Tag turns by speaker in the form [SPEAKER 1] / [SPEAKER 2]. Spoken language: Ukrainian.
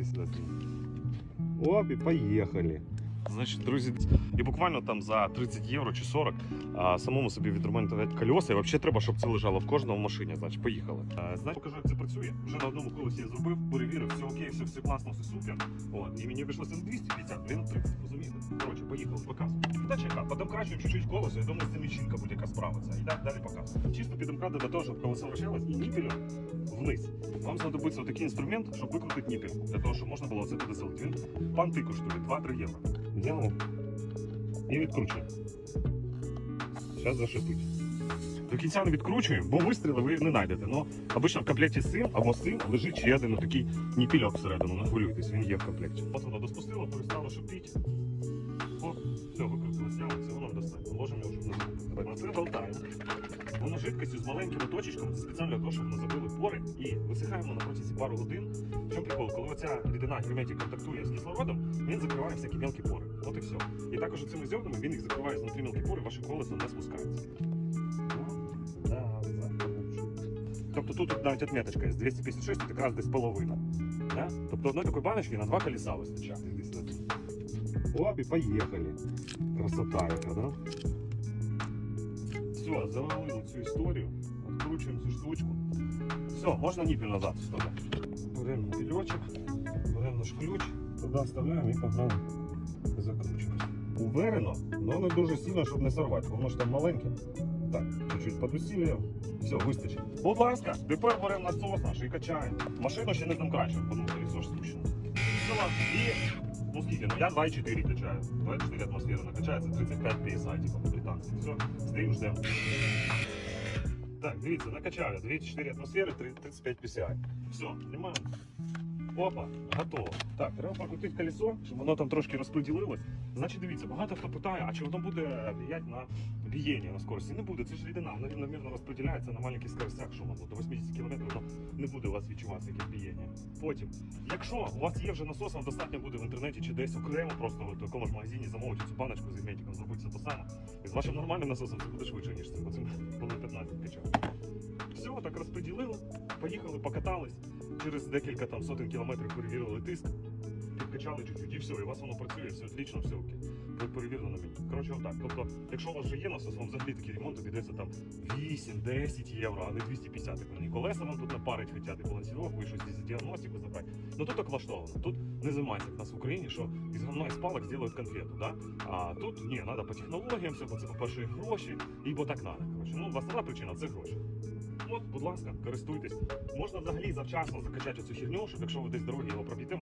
[SPEAKER 1] Іди сюди. Оп, и поїхали. Значить, друзі, і буквально там за 30 євро чи 40 а, самому собі відремонтувати колеса. І взагалі треба, щоб це лежало в кожному машині. Значить, поїхали. А, значить, покажу, як це працює. Вже на одному колесі я зробив, перевірив, все окей, все, все класно, все супер. От, і мені вийшлося не 250, блін, 30, розумієте? Коротше, поїхали, показую. Задача яка? Подемкрачуємо чуть-чуть колесо, я думаю, з цим жінка будь-яка справиться. І так далі показую. Чисто підемкрати для того, щоб колесо вращалось і ніпелем вниз. Вам знадобиться такий інструмент, щоб викрутити ніпель, для того, щоб можна було це туди залити. Він панти коштує 2-3 євро. Взяли і відкручуємо. Зараз зашипить. До кінця не відкручуємо, бо вистріли ви не знайдете. Ну, обично в комплекті з або з лежить ще один такий ніпільок всередину. Не хвилюйтесь, він є в комплекті. От воно доспустило, перестало шипіти. О, все, викрутилось яма, цього нам достатньо. Ложимо його, щоб не це болтаємо. Воно жидкістю з маленькими точечками, спеціально для того, щоб воно забили пори і висихаємо на протязі пару годин. Чому прикол? Коли оця рідина герметик контактує з кислородом, він закриває всякі мелкі пори. От і все. І також цими зернами він їх закриває знутрі мелкі пори, ваше колесо не спускається. Тобто тут навіть отметочка з 256 тут якраз десь половина. Да? Тобто одної такої баночки на два колеса вистачає. Десь на тут. Оп, і поїхали. Красота яка, да? Все, завалили цю історію. Откручуємо цю штучку. Все, можна ніпіль назад вставляти. Беремо ніпільочок, беремо наш ключ, туди вставляємо і погнали закручуємо. Уверено, але не дуже сильно, щоб не сорвати, воно ж там маленьке. Так, чуть-чуть подусилюємо. Все, вистачить. Будь ласка, тепер беремо насос наш і качаємо. Машину ще не замкрачуємо, тому що ж спущено. Все, і ну скільки? Ну я 2,4 качаю. 24 атмосфери накачається, 35 PSI, типа по британці. Все, стою, ждем. Так, дивіться, накачаю 2,4 атмосфери, 35 PSI. Все, знімаємо. Опа, готово. Так, треба покрутити колесо, щоб воно там трошки розподілилось. Значить, дивіться, багато хто питає, а чи воно буде влиять на бієння на скорості? Не буде, це ж рідина, вона рівномірно розподіляється на маленьких скоростях, що воно до 80 км воно не буде у вас відчуватися якесь бієння. Потім, якщо у вас є вже насос, вам достатньо буде в інтернеті чи десь окремо, просто в якому ж магазині замовити цю баночку з герметиком, зробити це то саме. І з вашим нормальним насосом це буде швидше, ніж цим. Оцим було 15 качав. Все, так розподілили, поїхали, покатались. Через декілька там сотень кілометрів перевірили тиск, підкачали чуть-чуть і все, і у вас воно працює, все отлично, все окей. Ви перевірили на мені. Коротше, отак. Тобто, якщо у вас вже є насос, вам взагалі такий ремонт обійдеться там 8-10 євро, а не 250. як мені. Колеса вам тут напарить хочуть, і балансіровку, і щось із діагностику забрати. Ну тут так влаштовано. Тут не займається в нас в Україні, що із говна і спалок зроблять конфету. Да? А тут ні, треба по технологіям, все, бо це по-перше гроші, і бо так треба. Коротше. Ну, основна причина це гроші. От, будь ласка, користуйтесь. Можна взагалі завчасно закачати цю херню, щоб якщо ви десь дороги його проб'єте,